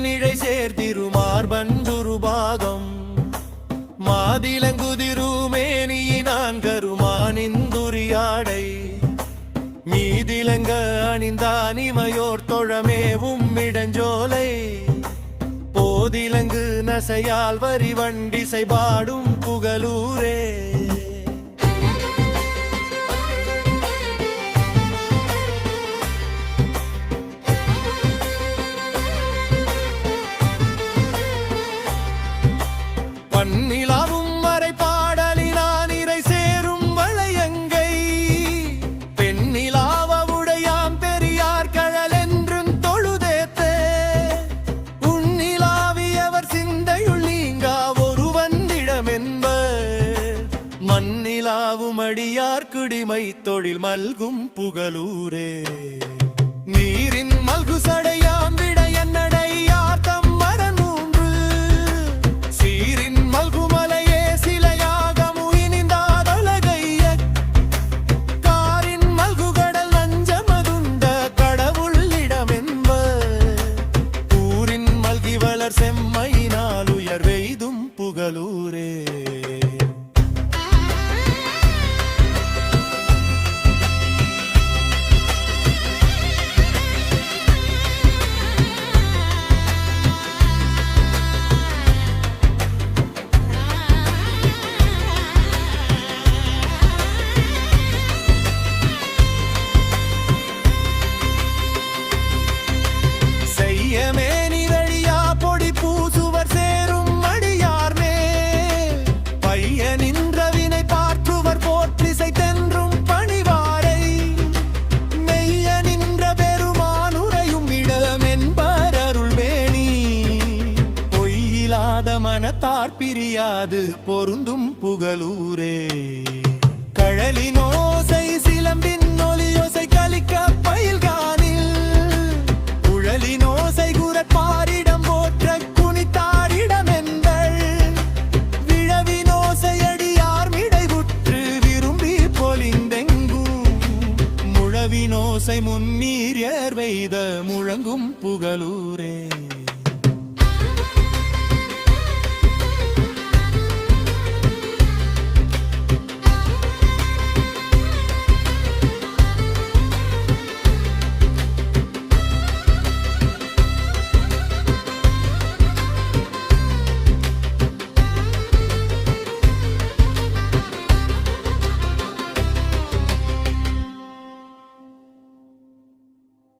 தன்னிழை சேர்த்திருமார்பந்துரு பாகம். மாதிலங்குதிருமேனியினான் கருமானிந்துரியாடை மீதிலங்க அணிந்தானிமையோர் தொழமேவும் இடஞ்சோலை போதிலங்கு நசையால் வரி வண்டிசை பாடும் புகலூரே. பன்னிலாவும் மறை பாடலினான் இறை சேரும் வளையங்கை. பெண்ணிலாவ உடையாம் பெரியார் கழல் என்றும் தொழுதேத்தே. உன்னிலாவியவர் சிந்தையுள் நீங்கா ஒருவந்திடம் என்பர் மண்ணிலாவும் அடியார் குடிமை தொழில் மல்கும் புகழூரே புகலூரே மனத்தார் பிரியாது பொருந்தும் புகலூரே. கழலினோசை சிலம்பின் ஒலியோசை கலிக்க பயில்கானில். குழலினோசை குரப்பாரிடம் போற்ற குனித்தாரிடமெந்தள் விழவினோசையடியார் மிடைவுற்று விரும்பி பொலிந்தெங்கும் முழவினோசை முன்னீர் ஏர்வெய்த முழங்கும் புகழூரே